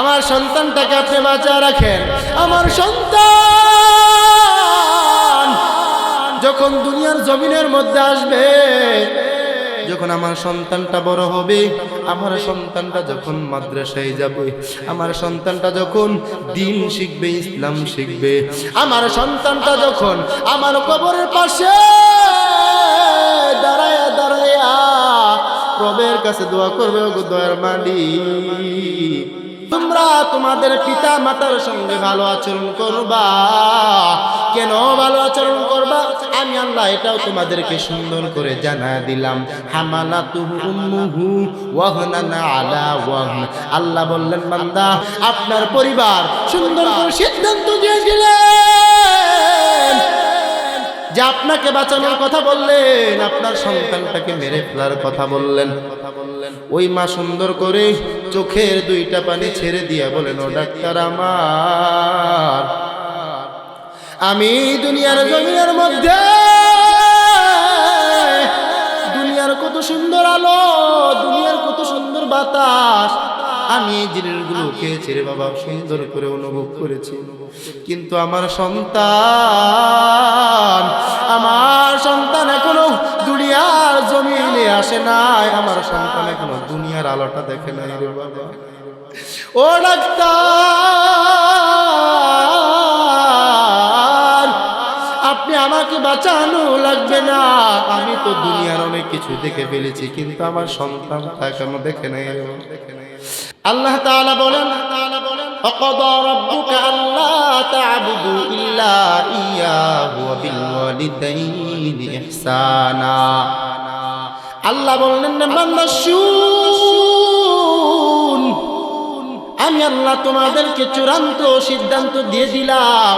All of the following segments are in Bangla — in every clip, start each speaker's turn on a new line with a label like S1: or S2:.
S1: আমার সন্তানটাকে আপনি বাঁচা রাখেন। আমার সন্তান যখন দুনিয়ার জমিনের মধ্যে আসবে, যখন আমার সন্তানটা বড় হবে, আমার সন্তানটা যখন মাদ্রাসায় যাবে, আমার সন্তানটা যখন দিন শিখবে, ইসলাম শিখবে, আমার সন্তানটা যখন আমার কবরের পাশে দাঁড়ায় দাঁড়ায়া প্রবের কাছে দোয়া করবে দয়ার মালিক। তোমরা তোমাদের পিতা মাতার সঙ্গে ভালো আচরণ করবা। কেন ভালো আচরণ করবা? আমি আল্লাহ এটাও তোমাদেরকে সুন্দর করে জানা দিলাম। হামানা তুমু আল্লাহ বললেন, বান্দা, আপনার পরিবার সুন্দর করে সিদ্ধান্ত দিয়েছিলেন যে আপনাকে বাঁচানোর কথা বললেন, আপনার সন্তানটাকে মেরে ফেলার কথা বললেন। ওই মা সুন্দর করে চোখের দুইটা পানি ছেড়ে দিয়া বলেন, ও ডাক্তার আমার, আমি দুনিয়ার জমিনের মধ্যে, দুনিয়ার কত সুন্দর আলো, দুনিয়ার কত সুন্দর বাতাস আমি এই জিনিসগুলোকে ছেড়ে বাবা সুন্দর করে অনুভব করেছি। কিন্তু আমার সন্তান আমার সন্তান এখনও দুনিয়ার জমিনে আসে নাই। আমার সন্তান এখনও দুনিয়ার আলোটা দেখে নাই রে বাবা। ও ডাক্তার, আপনি আমাকে বাঁচানো লাগবে না। আমি তো দুনিয়ার অনেক কিছু দেখে ফেলেছি, কিন্তু আমার সন্তান তা কেন দেখে নাই আল্লাহ তাআলা বলেন وقضى ربك ألا تعبدوا إلا إياه وبالوالدين إحسانا আল্লাহ বললেন না বান্দা শুন আমি আল্লাহ তোমাদেরকে চূড়ান্ত সিদ্ধান্ত দিয়ে দিলাম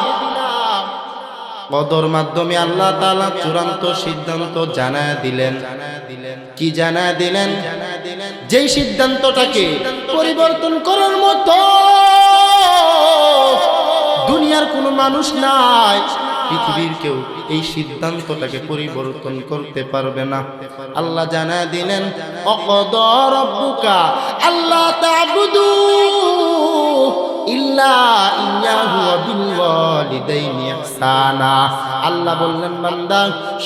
S1: কদর মাধ্যমে আল্লাহ তাআলা চূড়ান্ত সিদ্ধান্ত জানায় দিলেন। কি জানায় দিলেন? যেই সিদ্ধান্তটাকে পরিবর্তন করার মতো দুনিয়ার কোনো মানুষ নাই, পৃথিবীর কেউ এই সিদ্ধান্তটাকে পরিবর্তন করতে পারবে না। আল্লাহ জানা দিলেন, অকদর রব্বুকা আল্লাহ তাবুদু ইল্লা ইয়াহু বিল ওয়ালিদাইনি ইহসানা আল্লাহ বললেন, বান্দা,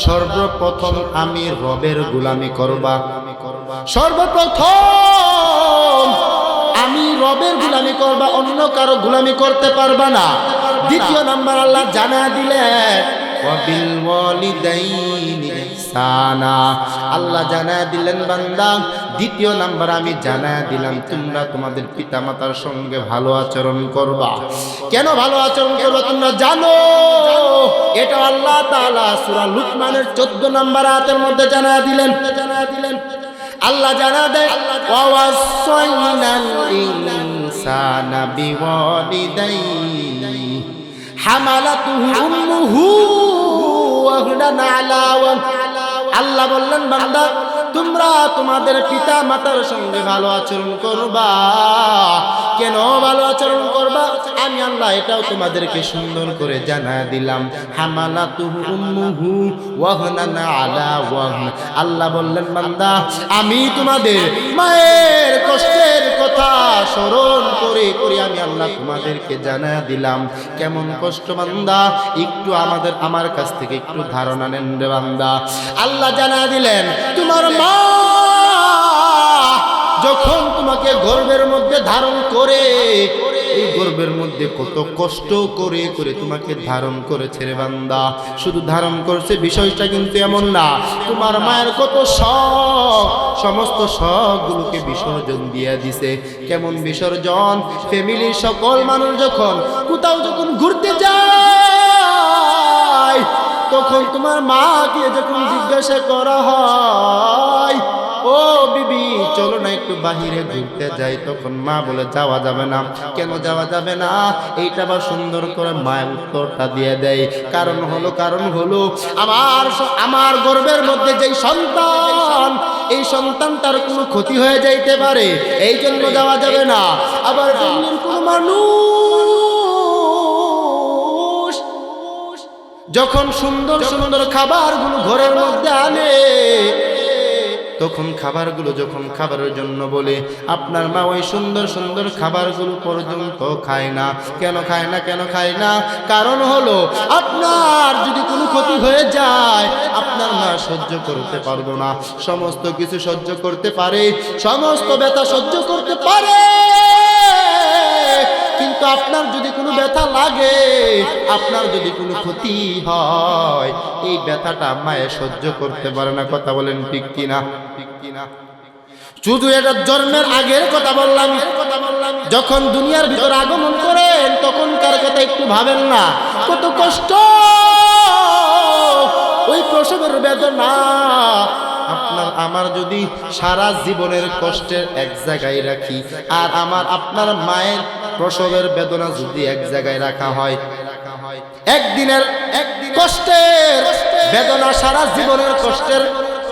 S1: সর্বপ্রথম আমি রবের গোলামি করবা। সর্বপ্রথম আমি রবের গুলামি করবা, অন্য কারও গুলামি করতে পারবা না। দ্বিতীয় নাম্বার আল্লাহ জানা দিলেন ইহসানা। আল্লাহ জানা দিলেন, বান্দা, দ্বিতীয় নাম্বার আমি জানা দিলাম, তোমরা তোমাদের পিতামাতার সঙ্গে ভালো আচরণ করবা। কেন ভালো আচরণ করবা তোমরা জানো? এটা আল্লাহ তাআলা সূরা লুকমানের 14 নাম্বার আয়াতের মধ্যে জানা দিলেন। জানা দিলেন আল্লাহ জানা দেয় ওয়াসাইনাল ইনসানা বিওয়ালিদাইহি হামালাতুহু উম্মুহু ওয়াহনান আলা ওয়াহন আল্লাহ বললেন বান্দা তোমরা তোমাদের পিতা মাতার সঙ্গে ভালো আচরণ করবা। কেন ভালো আচরণ করবা? আমি আল্লাহ এটাও তোমাদেরকে সুন্দর করে জানা দিলাম। হামালাতুহু তুহু ওয়াহন। আল্লাহ বললেন, বান্দা, আমি তোমাদের মায়ের কষ্টের কথা স্মরণ করে করে আমি আল্লাহ তোমাদেরকে জানা দিলাম। কেমন কষ্ট, বান্দা? একটু আমাদের, আমার কাছ থেকে একটু ধারণা নেন রে বান্দা। আল্লাহ জানা দিলেন, তোমার মা করে। এই গর্বের মধ্যে কত কষ্ট করে করে তোমাকে ধারণ করেছে রে বান্দা। শুধু ধারণ করেছে, বিষয়টা কিন্তু এমন না। তোমার মায়ের কত শখ, সমস্ত শখগুলোকে বিসর্জন দিয়ে দিছে। কেমন বিসর্জন? ফ্যামিলির সকল মানুষ যখন, কোথাও যখন তখন তোমার মাকে যখন জিজ্ঞাসা করা হয়, ও বিবি, চলো না একটু বাহিরে ঘুরতে যাই। তখন মা বলে, যাওয়া যাবে না। কেন যাওয়া যাবে না? এইটা আবার সুন্দর করে মায়ের উত্তরটা দিয়ে দেয়। কারণ হলো কারণ হলো, আমার আমার গর্বের মধ্যে যেই সন্তান, এই সন্তান তার কোনো ক্ষতি হয়ে যাইতে পারে। এই জন্য যাওয়া যাবে না। আবার কোনো মানুষ যখন সুন্দর সুন্দর খাবারগুলো ঘরের মধ্যে আনে। তখন খাবারগুলো যখন খাবারের জন্য বলে আপনার মা ওই সুন্দর সুন্দর খাবারগুলো পর্যন্ত খায় না। কেন খায় না কেন খায় না? কারণ হলো আপনার যদি কোনো ক্ষতি হয়ে যায় আপনার মা সহ্য করতে পারব না। সমস্ত কিছু সহ্য করতে পারে সমস্ত ব্যথা সহ্য করতে পারে। কিন্তু আপনার যদি কোনো ব্যথা লাগে, আপনার যদি কোনো ক্ষতি হয়, এই ব্যথাটা মায়ের সহ্য করতে পারে না, কথা বলেন ঠিক কিনা? ঠিক কিনা শুধু এটা জন্মের আগের কথা বললাম কথা বললাম। যখন দুনিয়ার ভিতর আগমন করেন, তখনকার কথা একটু ভাবেন না। কত কষ্ট! ওই প্রসবের বেদনা আপনার, আমার যদি সারা জীবনের কষ্টের এক জায়গায় রাখি, আর আমার, আপনার মায়ের প্রসবের বেদনা যদি এক জায়গায় রাখা হয়, একদিনের এক কষ্টের বেদনা সারা জীবনের কষ্টের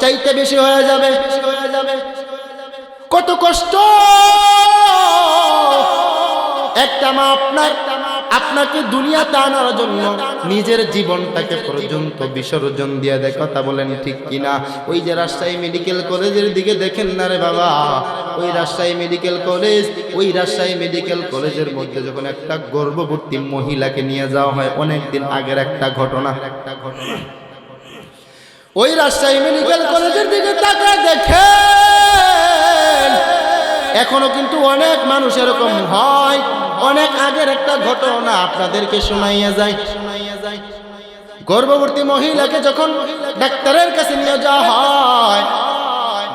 S1: চাইতে বেশি হয়ে যাবে। হয়ে যাবে কত কষ্ট! একটা মা আপনার আপনাকে দুনিয়াতে আনার জন্য নিজের জীবনটাকে পর্যন্ত বিসর্জন দিয়ে দেয়। কথা বলেন ঠিক কিনা? ওই যে রাজশাহী মেডিকেল কলেজের দিকে দেখেন না রে বাবা? ওই রাজশাহী মেডিকেল কলেজ, ওই রাজশাহী মেডিকেল কলেজের মধ্যে যখন একটা গর্ভবতী মহিলাকে নিয়ে যাওয়া হয় অনেক দিন আগের একটা ঘটনা। একটা ঘটনা ওই রাজশাহী মেডিকেল কলেজের দিকে তাকা দেখেন, এখনও কিন্তু অনেক মানুষ এরকম হয়। অনেক আগের একটা ঘটনা আপনাদেরকে শোনাইয়া যায়। শোনাইয়া যায় গর্ভবতী মহিলাকে যখন ডাক্তারের কাছে নিয়ে যাওয়া হয়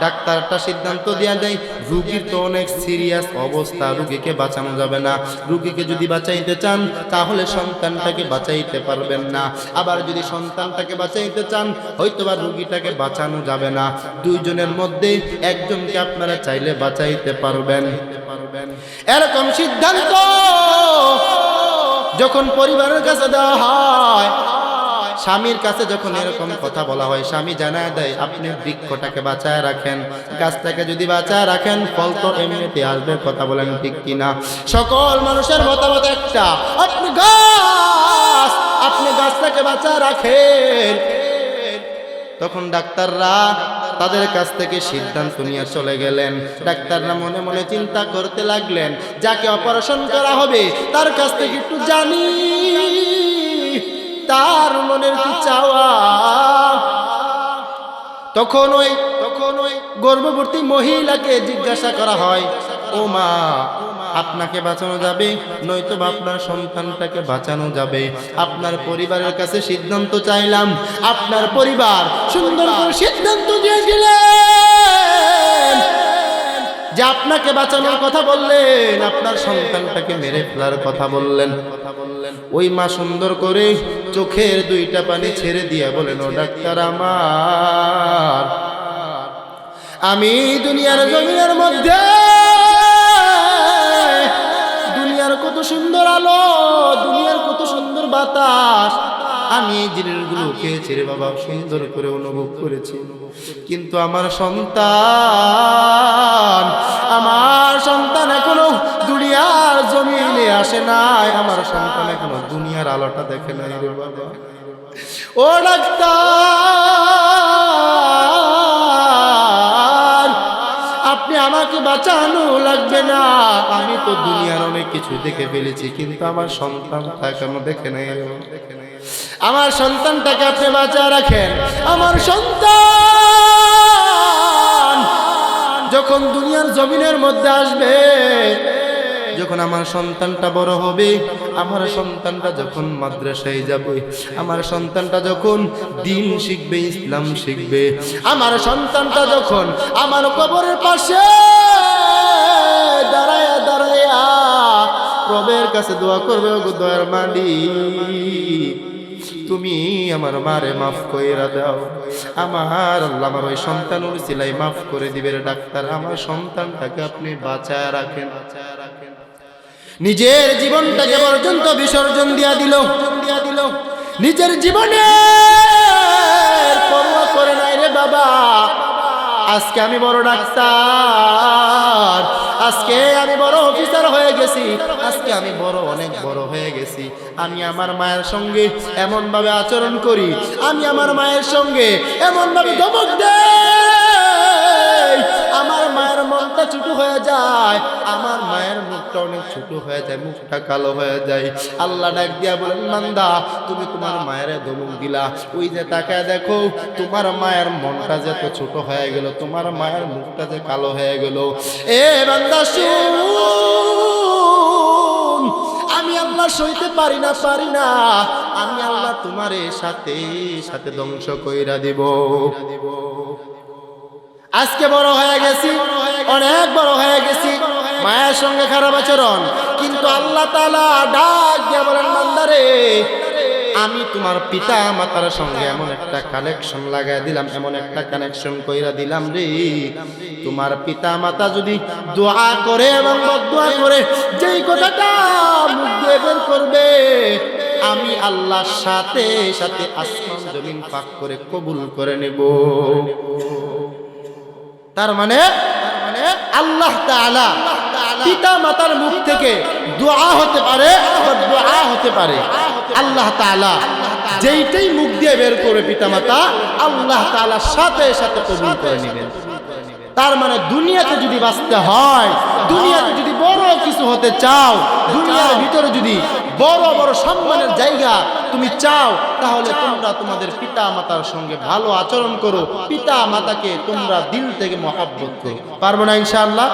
S1: ডাক্তারটা সিদ্ধান্ত দেওয়া দেয়, রুগীর তো অনেক সিরিয়াস অবস্থা, রুগীকে বাঁচানো যাবে না। রুগীকে যদি বাঁচাইতে চান, তাহলে সন্তানটাকে বাঁচাইতে পারবেন না। আবার যদি সন্তানটাকে বাঁচাইতে চান, হয়তোবা রুগীটাকে বাঁচানো যাবে না। দুইজনের মধ্যে একজনকে আপনারা চাইলে বাঁচাইতে পারবেন। এরকম সিদ্ধান্ত যখন পরিবারের কাছে দেওয়া হয় স্বামীর কাছে যখন এরকম কথা বলা হয়, স্বামী জানায় দেয়, আপনি বৃক্ষটাকে বাঁচায় রাখেন। গাছটাকে যদি বাঁচায় রাখেন, ফল তো এমনিতে আসবে, কথা বলেন ঠিক কিনা? সকল মানুষের মতামত একটা, আপনি গাছ, আপনি গাছটাকে বাঁচায় রাখেন। তখন ডাক্তাররা তাদের কাছ থেকে সিদ্ধান্ত নিয়ে চলে গেলেন। ডাক্তাররা মনে মনে চিন্তা করতে লাগলেন, যাকে অপারেশন করা হবে, তার কাছ থেকে একটু জানি। তার মনের কি চাওয়া? তখন ওই তখন ওই গর্ভবতী মহিলাকে জিজ্ঞাসা করা হয়, ও মা, আপনাকে বাঁচানো যাবে? নয়তো আপনার সন্তানটাকে বাঁচানো যাবে? আপনার পরিবারের কাছে সিদ্ধান্ত চাইলাম। আপনার পরিবার সুন্দর সিদ্ধান্ত দিয়ে দিলেন যে আপনাকে বাঁচানোর কথা বললেন, আপনার সন্তানটাকে মেরে ফেলার কথা বললেন। ওই মা সুন্দর করে চোখের দুইটা পানি ছেড়ে দিয়া বলেন ও ডাক্তার আমার, আমি দুনিয়ার জমিনের মধ্যে এই জিনিসগুলো খেয়েছি রে বাবা, সুন্দর করে অনুভব করেছি। কিন্তু আমার সন্তান আমার সন্তান এখনও দুনিয়ার জমিনে আসে নাই, আমার সন্তান এখনও দুনিয়ার আলোটা দেখে নাই রে বাবা। ও ডাক্তার, আপনি আমাকে বাঁচানো লাগবে না। আমি তো দুনিয়ার অনেক কিছু দেখে ফেলেছি, কিন্তু আমার সন্তানটা কেন দেখে নেই আমার সন্তানটাকে আপনি বাঁচা রাখেন। আমার সন্তান যখন দুনিয়ার জমিনের মধ্যে আসবে, যখন আমার সন্তানটা বড় হবে, আমার সন্তানটা যখন মাদ্রাসায় যাবে, আমার সন্তানটা যখন দিন শিখবে, ইসলাম শিখবে, আমার সন্তানটা যখন আমার কবরের পাশে দাঁড়ায় দাঁড়ায় প্রবের কাছে দোয়া করবে দয়ার মালিক। তুমি আমার মারে মাফ কইরা দাও। আমার আল্লাহ আমার ওই সন্তানুর সিলাই মাফ করে দিবে রে ডাক্তার। আমার সন্তানটাকে আপনি বাঁচায় রাখেন। নিজের জীবনটাকে পর্যন্ত বিসর্জন দিয়া দিল। দিয়া দিল নিজের জীবনে পরোয়া করে নাই রে বাবা। আজকে আমি বড় ডাক্তার। আজকে আমি বড় অফিসার হয়ে গেছি। আজকে আমি বড়, অনেক বড় হয়ে গেছি। আমি আমার মায়ের সঙ্গে এমন ভাবে আচরণ করি। আমি আমার মায়ের সঙ্গে এমনভাবে ধমক দেই। মুখটা ছোট হয়ে যায়, আমার মায়ের মুখটা অনেক ছোট হয়ে যায়, মুখটা কালো হয়ে যায়। আল্লাহ ডাক দিয়া বলেন মান্দা তুমি তোমার মায়ের দমক দিলা। ওই যে তাকায় দেখো, তোমার মায়ের মনটা যে এত ছোট হয়ে গেল, তোমার মায়ের মুখটা যে কালো হয়ে গেল। এ বান্দা আমি আল্লাহ সইতে পারি না পারি না। আমি আল্লাহ তোমারে সাথে সাথে ধ্বংস কইরা দিব। আজকে বড় হয়ে গেছি, অনেক বড় হয়ে গেছি, মায়ের সঙ্গে খারাপ আচরণ। কিন্তু আল্লাহ তালা ডাক দিয়া আমি তোমার পিতা মাতার সঙ্গে এমন একটা কানেকশন লাগাই দিলাম, এমন একটা কানেকশন কইরা দিলাম রে। তোমার পিতা মাতা যদি দোয়া করে এবং দোয়া করে, যেই কথাটা মুখ বের করবে, আমি আল্লাহর সাথে সাথে আসমান জমিন পাক করে কবুল করে নেব। তার মানে আল্লাহ পিতা মাতার মুখ থেকে দোয়া হতে পারে, দোয়া হতে পারে। আল্লাহ তাআলা যেইটাই মুখ দিয়ে বের করে পিতা মাতা, আল্লাহ তাআলা সাথে সাথে কবুল করে নেবেন। তার মানে দুনিয়াতে যদি বাঁচতে হয়, দুনিয়াতে যদি বড় কিছু হতে চাও, দুনিয়ার ভিতরে যদি বড় বড় সম্মানের জায়গা তুমি চাও, তাহলে তোমরা তোমাদের পিতা মাতার সঙ্গে ভালো আচরণ করো। পিতা মাতাকে তোমরা দিল থেকে মহাব্বত করো। পারব না ইনশাআল্লাহ?